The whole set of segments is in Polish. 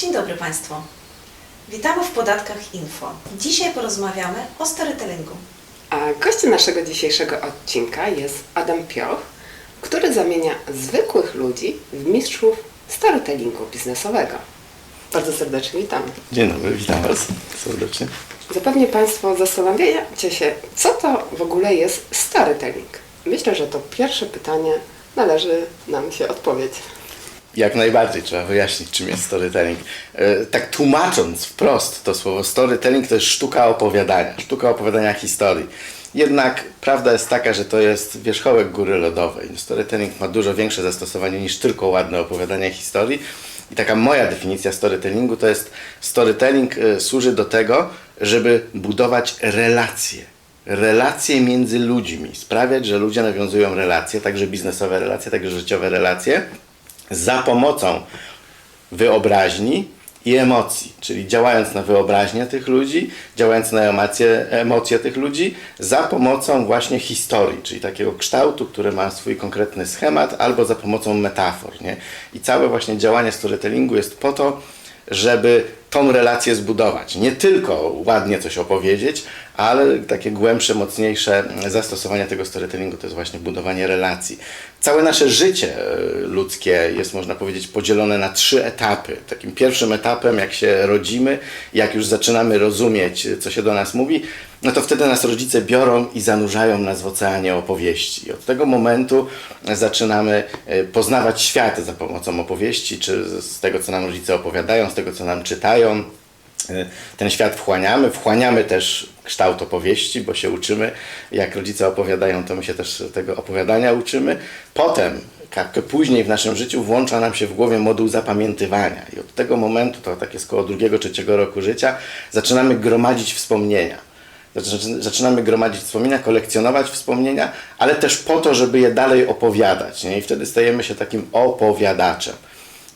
Dzień dobry Państwu. Witamy w Podatkach Info. Dzisiaj porozmawiamy o storytellingu. A gościem naszego dzisiejszego odcinka jest Adam Pioch, który zamienia zwykłych ludzi w mistrzów storytellingu biznesowego. Bardzo serdecznie witam. Dzień dobry, witam Was serdecznie. Zapewne Państwo zastanawiacie się, co to w ogóle jest storytelling. Myślę, że to pierwsze pytanie należy nam się odpowiedzieć. Jak najbardziej trzeba wyjaśnić, czym jest storytelling. E, Tak tłumacząc wprost to słowo storytelling to jest sztuka opowiadania, sztuka opowiadania historii. Jednak prawda jest taka, że to jest wierzchołek góry lodowej. Storytelling ma dużo większe zastosowanie niż tylko ładne opowiadanie historii. I taka moja definicja storytellingu to jest storytelling e, służy do tego, żeby budować relacje. Relacje między ludźmi, sprawiać, że ludzie nawiązują relacje, także biznesowe relacje, także życiowe relacje, za pomocą wyobraźni i emocji, czyli działając na wyobraźnię tych ludzi, działając na emocje, emocje tych ludzi, za pomocą właśnie historii, czyli takiego kształtu, który ma swój konkretny schemat, albo za pomocą metafor. Nie? I całe właśnie działanie storytellingu jest po to, żeby tą relację zbudować. Nie tylko ładnie coś opowiedzieć, ale takie głębsze, mocniejsze zastosowanie tego storytellingu to jest właśnie budowanie relacji. Całe nasze życie e, ludzkie jest, można powiedzieć, podzielone na trzy etapy. Takim pierwszym etapem, jak się rodzimy, jak już zaczynamy rozumieć, co się do nas mówi, no to wtedy nas rodzice biorą i zanurzają nas w oceanie opowieści. Od tego momentu zaczynamy e, poznawać świat za pomocą opowieści, czy z tego, co nam rodzice opowiadają, z tego, co nam czytają. E, Ten świat wchłaniamy, wchłaniamy też kształt opowieści, bo się uczymy. Jak rodzice opowiadają, to my się też tego opowiadania uczymy. Potem, później w naszym życiu, włącza nam się w głowie moduł zapamiętywania. I od tego momentu, to tak jest koło drugiego, trzeciego roku życia, zaczynamy gromadzić wspomnienia. Zaczy- Zaczynamy gromadzić wspomnienia, kolekcjonować wspomnienia, ale też po to, żeby je dalej opowiadać. Nie? I wtedy stajemy się takim opowiadaczem.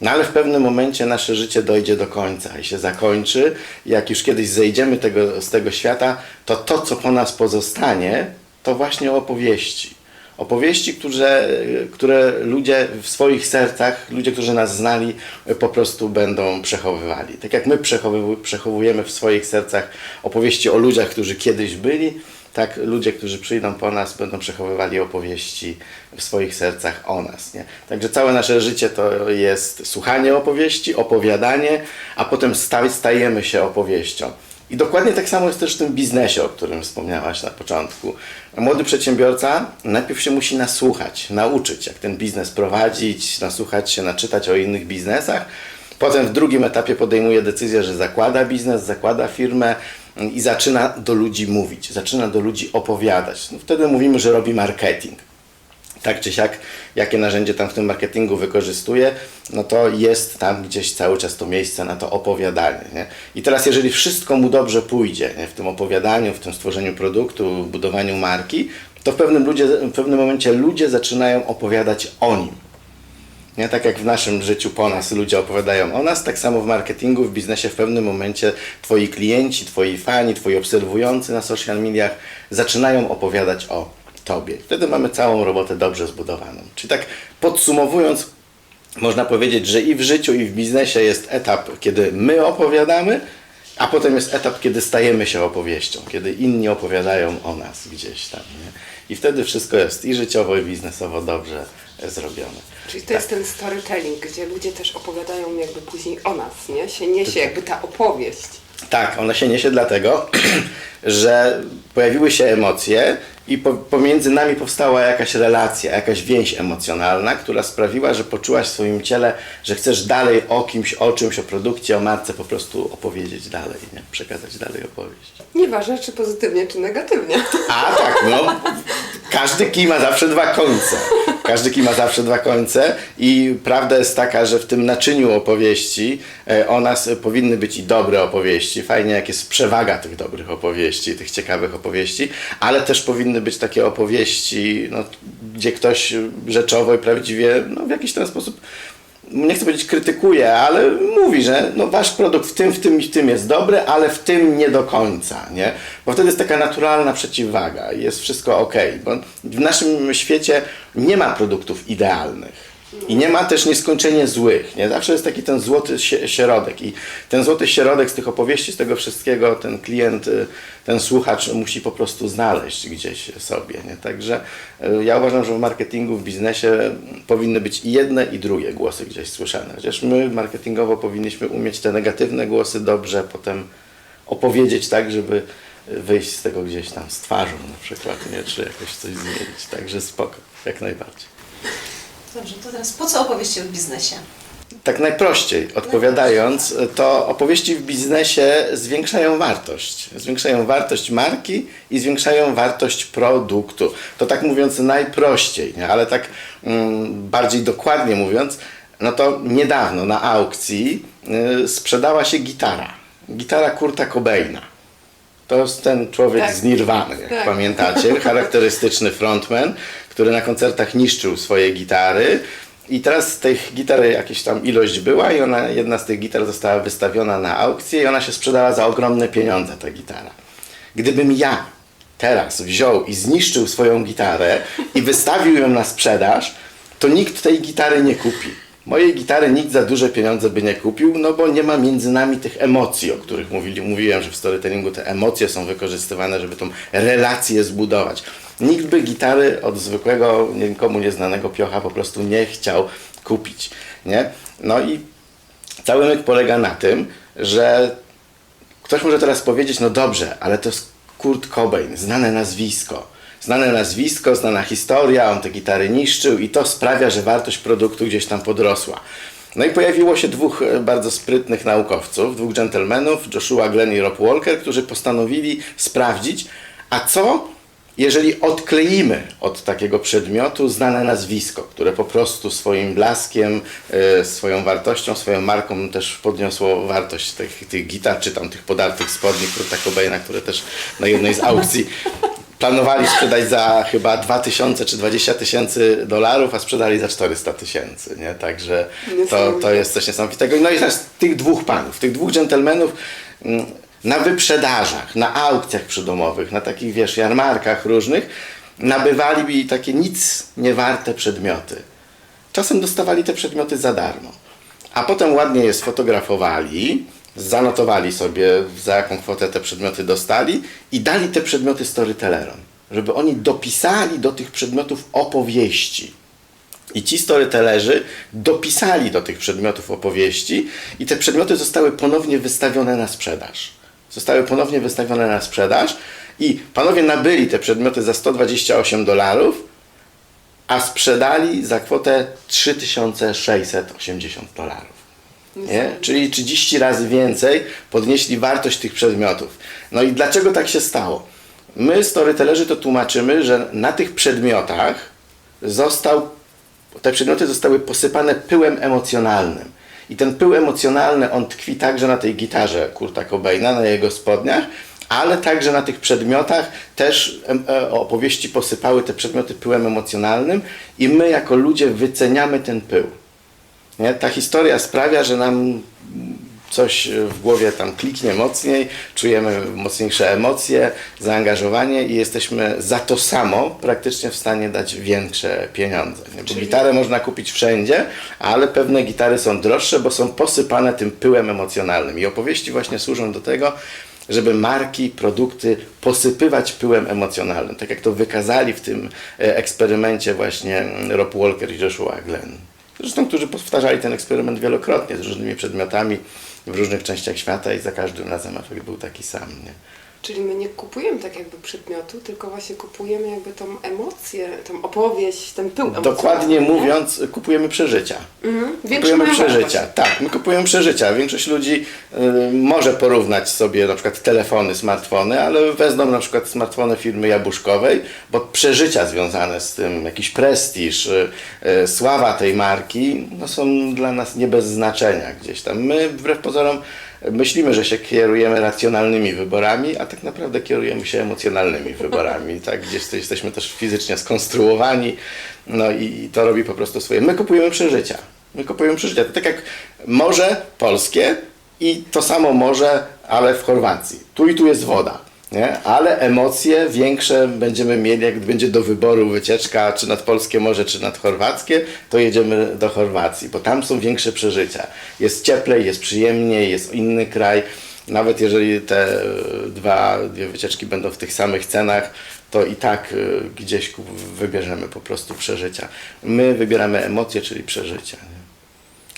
No ale w pewnym momencie nasze życie dojdzie do końca i się zakończy. Jak już kiedyś zejdziemy tego, z tego świata, to to, co po nas pozostanie, to właśnie opowieści. Opowieści, które, które ludzie w swoich sercach, ludzie, którzy nas znali, po prostu będą przechowywali. Tak jak my przechowujemy w swoich sercach opowieści o ludziach, którzy kiedyś byli, tak ludzie, którzy przyjdą po nas, będą przechowywali opowieści w swoich sercach o nas. Nie? Także całe nasze życie to jest słuchanie opowieści, opowiadanie, a potem sta- stajemy się opowieścią. I dokładnie tak samo jest też w tym biznesie, o którym wspomniałaś na początku. Młody przedsiębiorca najpierw się musi nasłuchać, nauczyć, jak ten biznes prowadzić, nasłuchać się, naczytać o innych biznesach. Potem w drugim etapie podejmuje decyzję, że zakłada biznes, zakłada firmę i zaczyna do ludzi mówić, zaczyna do ludzi opowiadać. No wtedy mówimy, że robi marketing tak czy siak, jakie narzędzie tam w tym marketingu wykorzystuje, no to jest tam gdzieś cały czas to miejsce na to opowiadanie. Nie? I teraz, jeżeli wszystko mu dobrze pójdzie nie? w tym opowiadaniu, w tym stworzeniu produktu, budowaniu marki, to w pewnym, ludzie, w pewnym momencie ludzie zaczynają opowiadać o nim. Nie? Tak jak w naszym życiu po nas ludzie opowiadają o nas, tak samo w marketingu, w biznesie w pewnym momencie twoi klienci, twoi fani, twoi obserwujący na social mediach zaczynają opowiadać o tobie. Wtedy mamy całą robotę dobrze zbudowaną. Czyli tak podsumowując, można powiedzieć, że i w życiu, i w biznesie jest etap, kiedy my opowiadamy, a potem jest etap, kiedy stajemy się opowieścią, kiedy inni opowiadają o nas gdzieś tam. Nie? I wtedy wszystko jest i życiowo, i biznesowo dobrze e, zrobione. Czyli to jest ten storytelling, gdzie ludzie też opowiadają jakby później o nas, nie? Się niesie jakby ta opowieść. Tak, ona się niesie dlatego, że pojawiły się emocje i po, pomiędzy nami powstała jakaś relacja, jakaś więź emocjonalna, która sprawiła, że poczułaś w swoim ciele, że chcesz dalej o kimś, o czymś, o produkcie, o marce po prostu opowiedzieć dalej, nie? przekazać dalej opowieść. Nieważne czy pozytywnie, czy negatywnie. A tak, no. Każdy kij ma zawsze dwa końce. Każdy kij ma zawsze dwa końce i prawda jest taka, że w tym naczyniu opowieści e, o nas powinny być i dobre opowieści. Fajnie, jak jest przewaga tych dobrych opowieści, tych ciekawych opowieści, ale też powinny być takie opowieści, no, gdzie ktoś rzeczowo i prawdziwie, no, w jakiś ten sposób nie chcę powiedzieć krytykuje, ale mówi, że no wasz produkt w tym, w tym i w tym jest dobry, ale w tym nie do końca, nie? Bo wtedy jest taka naturalna przeciwwaga jest wszystko ok, bo w naszym świecie nie ma produktów idealnych. I nie ma też nieskończenie złych. Nie? Zawsze jest taki ten złoty środek. I ten złoty środek z tych opowieści, z tego wszystkiego, ten klient, y, ten słuchacz musi po prostu znaleźć gdzieś sobie. Nie? Także y, ja uważam, że w marketingu, w biznesie powinny być i jedne, i drugie głosy gdzieś słyszane. Chociaż my marketingowo powinniśmy umieć te negatywne głosy dobrze potem opowiedzieć tak, żeby wyjść z tego gdzieś tam z twarzą na przykład, nie? czy jakoś coś zmienić. Także spoko, jak najbardziej. Dobrze, to teraz po co opowieści o biznesie? Tak najprościej odpowiadając, to opowieści w biznesie zwiększają wartość. Zwiększają wartość marki i zwiększają wartość produktu. To tak mówiąc najprościej, nie? ale tak mm, bardziej dokładnie mówiąc, no to niedawno na aukcji y, sprzedała się gitara. Gitara Kurta Cobaina. To jest ten człowiek Tak. z Nirwany, jak Tak. pamiętacie, charakterystyczny frontman, który na koncertach niszczył swoje gitary. I teraz tych gitar jakaś tam ilość była i ona, jedna z tych gitar została wystawiona na aukcję i ona się sprzedała za ogromne pieniądze, ta gitara. Gdybym ja teraz wziął i zniszczył swoją gitarę i wystawił ją na sprzedaż, to nikt tej gitary nie kupi. Mojej gitary nikt za duże pieniądze by nie kupił, no bo nie ma między nami tych emocji, o których mówili, mówiłem, że w storytellingu te emocje są wykorzystywane, żeby tą relację zbudować. Nikt by gitary od zwykłego, nikomu nieznanego piocha po prostu nie chciał kupić. Nie? No i cały myk polega na tym, że Ktoś może teraz powiedzieć, no dobrze, ale to jest Kurt Cobain, znane nazwisko. Znane nazwisko, znana historia, on te gitary niszczył i to sprawia, że wartość produktu gdzieś tam podrosła. No i pojawiło się dwóch e, bardzo sprytnych naukowców, dwóch dżentelmenów, Joshua Glenn i Rob Walker, którzy postanowili sprawdzić, a co jeżeli odkleimy od takiego przedmiotu znane nazwisko, które po prostu swoim blaskiem, e, swoją wartością, swoją marką też podniosło wartość tych, tych gitar, czy tam tych podartych spodni Kurta Cobaina, które też na jednej z aukcji planowali sprzedać za chyba 2000 czy 20 tysięcy dolarów, a sprzedali za 400 tysięcy, nie? Także to, to jest coś niesamowitego. No i teraz tych dwóch panów, tych dwóch dżentelmenów mm, na wyprzedażach, na aukcjach przydomowych, na takich, wiesz, jarmarkach różnych, nabywali takie nic niewarte przedmioty. Czasem dostawali te przedmioty za darmo. A potem ładnie je sfotografowali, zanotowali sobie za jaką kwotę te przedmioty dostali i dali te przedmioty storytellerom, żeby oni dopisali do tych przedmiotów opowieści. I ci storytellerzy dopisali do tych przedmiotów opowieści i te przedmioty zostały ponownie wystawione na sprzedaż. Zostały ponownie wystawione na sprzedaż i panowie nabyli te przedmioty za 128 dolarów, a sprzedali za kwotę 3680 dolarów. Nie? Czyli 30 razy więcej podnieśli wartość tych przedmiotów. No i dlaczego tak się stało? My, storytellerzy, to tłumaczymy, że na tych przedmiotach został, te przedmioty zostały posypane pyłem emocjonalnym. I ten pył emocjonalny, on tkwi także na tej gitarze Kurta Cobaina, na jego spodniach, ale także na tych przedmiotach też e, opowieści posypały te przedmioty pyłem emocjonalnym i my jako ludzie wyceniamy ten pył. Nie? Ta historia sprawia, że nam coś w głowie tam kliknie mocniej, czujemy mocniejsze emocje, zaangażowanie i jesteśmy za to samo praktycznie w stanie dać większe pieniądze. Bo gitarę można kupić wszędzie, ale pewne gitary są droższe, bo są posypane tym pyłem emocjonalnym. I opowieści właśnie służą do tego, żeby marki, produkty posypywać pyłem emocjonalnym. Tak jak to wykazali w tym e, eksperymencie właśnie Rob Walker i Joshua Glenn. Zresztą, którzy powtarzali ten eksperyment wielokrotnie z różnymi przedmiotami w różnych częściach świata i za każdym razem efekt był taki sam. Nie? Czyli my nie kupujemy tak jakby przedmiotu, tylko właśnie kupujemy jakby tą emocję, tą opowieść, ten pył Dokładnie emocjonalny, nie? mówiąc, kupujemy przeżycia. Mhm. Większą Kupujemy mają przeżycia. wartość. Tak, my kupujemy przeżycia. Większość ludzi y, może porównać sobie na przykład telefony, smartfony, ale wezmą na przykład smartfony firmy jabłuszkowej, bo przeżycia związane z tym, jakiś prestiż, y, y, sława tej marki, no są dla nas nie bez znaczenia gdzieś tam. My wbrew pozorom myślimy, że się kierujemy racjonalnymi wyborami, a tak naprawdę kierujemy się emocjonalnymi wyborami. Tak, gdzieś jesteśmy też fizycznie skonstruowani, no i i to robi po prostu swoje. My kupujemy przeżycia. My kupujemy przeżycia. To tak jak morze polskie i to samo morze, ale w Chorwacji. Tu i tu jest woda. Nie? Ale emocje większe będziemy mieli, jak będzie do wyboru wycieczka, czy nad polskie morze, czy nad chorwackie, to jedziemy do Chorwacji, bo tam są większe przeżycia. Jest cieplej, jest przyjemniej, jest inny kraj. Nawet jeżeli te e, dwa, dwie wycieczki będą w tych samych cenach, to i tak e, gdzieś wybierzemy po prostu przeżycia. My wybieramy emocje, czyli przeżycia.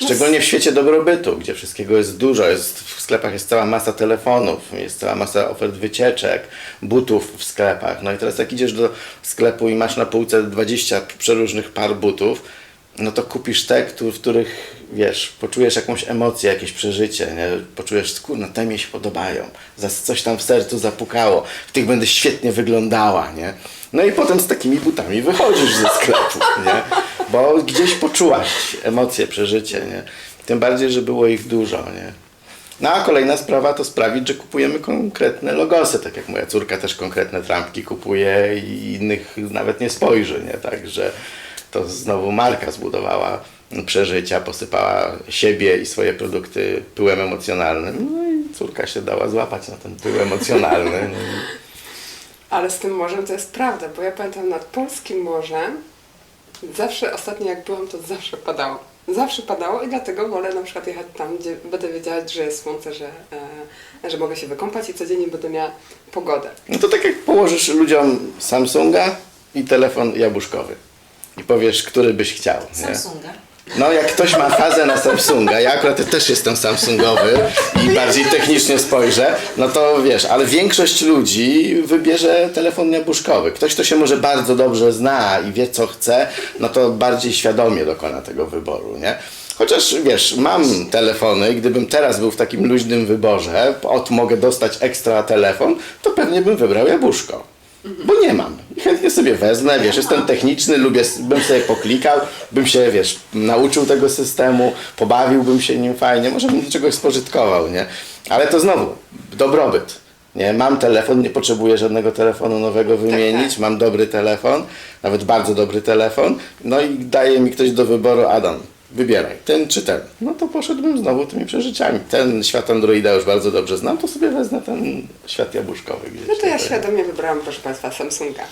Nie? Szczególnie w świecie dobrobytu, gdzie wszystkiego jest dużo, jest, w sklepach jest cała masa telefonów, jest cała masa ofert wycieczek, butów w sklepach. No i teraz jak idziesz do sklepu i masz na półce 20 przeróżnych par butów, no to kupisz te, w których, wiesz, poczujesz jakąś emocję, jakieś przeżycie, nie? poczujesz, kurno, te mi się podobają, coś tam w sercu zapukało, w tych będę świetnie wyglądała, nie? No i potem z takimi butami wychodzisz ze sklepu, nie? Bo gdzieś poczułaś emocje, przeżycie, nie? Tym bardziej, że było ich dużo, nie? No a kolejna sprawa to sprawić, że kupujemy konkretne logosy, tak jak moja córka też konkretne trampki kupuje i innych nawet nie spojrzy, nie? Także to znowu marka zbudowała przeżycia, posypała siebie i swoje produkty pyłem emocjonalnym. No i córka się dała złapać na ten pył emocjonalny. Ale z tym morzem to jest prawda, bo ja pamiętam nad polskim morzem, zawsze ostatnio jak byłam, to zawsze padało. Zawsze padało i dlatego wolę na przykład jechać tam, gdzie będę wiedziała, że jest słońce, że, e, że mogę się wykąpać i codziennie będę miała pogodę. No to tak jak położysz ludziom Samsunga i telefon jabłuszkowy i powiesz, który byś chciał. Nie? Samsunga. No jak ktoś ma fazę na Samsunga, ja akurat też jestem Samsungowy i bardziej technicznie spojrzę, no to wiesz, ale większość ludzi wybierze telefon jabłuszkowy. Ktoś, kto się może bardzo dobrze zna i wie co chce, no to bardziej świadomie dokona tego wyboru, nie? Chociaż wiesz, mam telefony gdybym teraz był w takim luźnym wyborze, od mogę dostać ekstra telefon, to pewnie bym wybrał jabłuszko. Bo nie mam. Chętnie sobie wezmę, wiesz, jestem techniczny, lubię, bym sobie poklikał, bym się, wiesz, nauczył tego systemu, pobawiłbym się nim fajnie, może bym do czegoś spożytkował, nie? Ale to znowu, dobrobyt. Nie, mam telefon, nie potrzebuję żadnego telefonu nowego wymienić, tak. mam dobry telefon, nawet bardzo dobry telefon, no i daje mi ktoś do wyboru Adam. Wybieraj, ten czy ten. No to poszedłbym znowu tymi przeżyciami. Ten świat Androida już bardzo dobrze znam, to sobie wezmę ten świat jabłuszkowy gdzieś. No to ja świadomie wybrałam, proszę Państwa, Samsunga.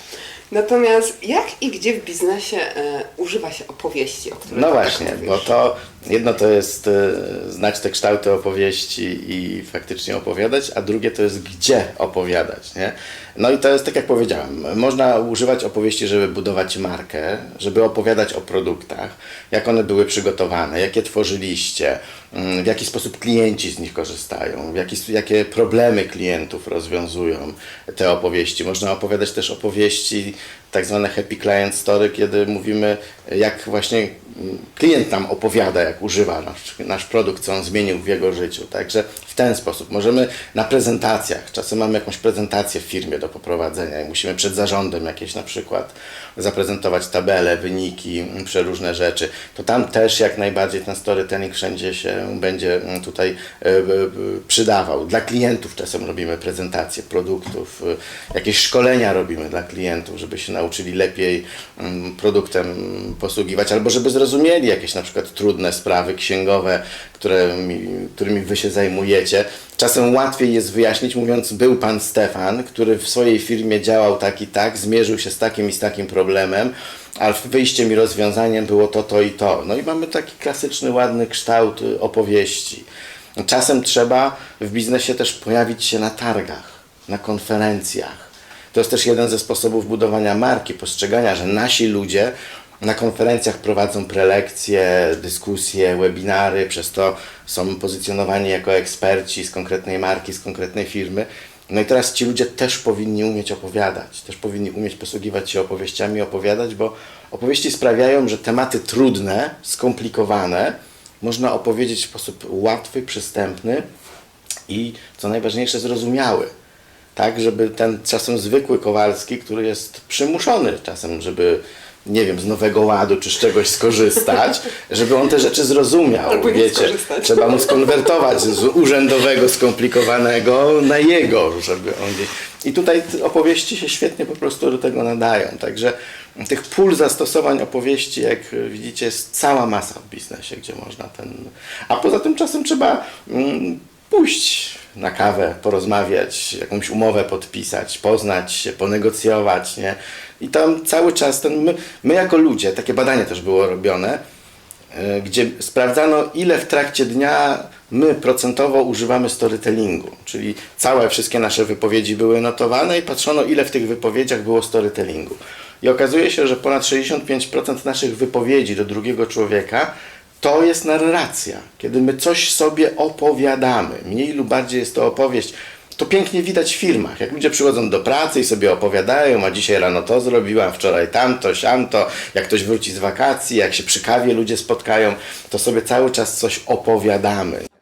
Natomiast jak i gdzie w biznesie e, używa się opowieści, o których No tak właśnie, bo to jedno to jest e, znać te kształty opowieści i faktycznie opowiadać, a drugie to jest gdzie opowiadać, nie? No i to jest tak jak powiedziałem, można używać opowieści, żeby budować markę, żeby opowiadać o produktach, jak one były przygotowane, jakie tworzyliście, mm, w jaki sposób klienci z nich korzystają, jaki, jakie problemy klientów rozwiązują te opowieści. Można opowiadać też opowieści, tak zwane happy client story, kiedy mówimy, jak właśnie klient nam opowiada, jak używa nasz, nasz produkt, co on zmienił w jego życiu. Także w ten sposób. Możemy na prezentacjach, czasem mamy jakąś prezentację w firmie do poprowadzenia i musimy przed zarządem jakieś na przykład zaprezentować tabele, wyniki, przeróżne rzeczy. To tam też jak najbardziej ten storytelling wszędzie się będzie mm, tutaj e, e, przydawał. Dla klientów czasem robimy prezentacje produktów, e, jakieś szkolenia robimy dla klientów, żeby się nauczyli lepiej mm, produktem posługiwać, albo żeby zrozumieli jakieś na przykład trudne sprawy księgowe, którymi, którymi wy się zajmujecie. Czasem łatwiej jest wyjaśnić, mówiąc, był pan Stefan, który w swojej firmie działał tak i tak, zmierzył się z takim i z takim problemem, ale wyjściem i rozwiązaniem było to, to i to. No i mamy taki klasyczny, ładny kształt y, opowieści. Czasem trzeba w biznesie też pojawić się na targach, na konferencjach. To jest też jeden ze sposobów budowania marki, postrzegania, że nasi ludzie na konferencjach prowadzą prelekcje, dyskusje, webinary, przez to są pozycjonowani jako eksperci z konkretnej marki, z konkretnej firmy. No i teraz ci ludzie też powinni umieć opowiadać, też powinni umieć posługiwać się opowieściami, opowiadać, bo opowieści sprawiają, że tematy trudne, skomplikowane można opowiedzieć w sposób łatwy, przystępny i co najważniejsze zrozumiały tak, żeby ten czasem zwykły Kowalski, który jest przymuszony czasem, żeby nie wiem, z Nowego Ładu czy z czegoś skorzystać, żeby on te rzeczy zrozumiał. Albo Wiecie, trzeba mu skonwertować z urzędowego, skomplikowanego na jego, żeby on. I tutaj opowieści się świetnie po prostu do tego nadają. Także tych pól zastosowań opowieści, jak widzicie, jest cała masa w biznesie, gdzie można ten... A poza tym czasem trzeba mm, pójść na kawę, porozmawiać, jakąś umowę podpisać, poznać się, ponegocjować, nie? I tam cały czas ten, my, my jako ludzie, takie badanie też było robione, e, gdzie sprawdzano, ile w trakcie dnia my procentowo używamy storytellingu. Czyli całe wszystkie nasze wypowiedzi były notowane i patrzono, ile w tych wypowiedziach było storytellingu. I okazuje się, że ponad 65% naszych wypowiedzi do drugiego człowieka to jest narracja, kiedy my coś sobie opowiadamy. Mniej lub bardziej jest to opowieść. To pięknie widać w filmach. Jak ludzie przychodzą do pracy i sobie opowiadają, a dzisiaj rano to zrobiłam, wczoraj tamto, siamto, jak ktoś wróci z wakacji, jak się przy kawie ludzie spotkają, to sobie cały czas coś opowiadamy.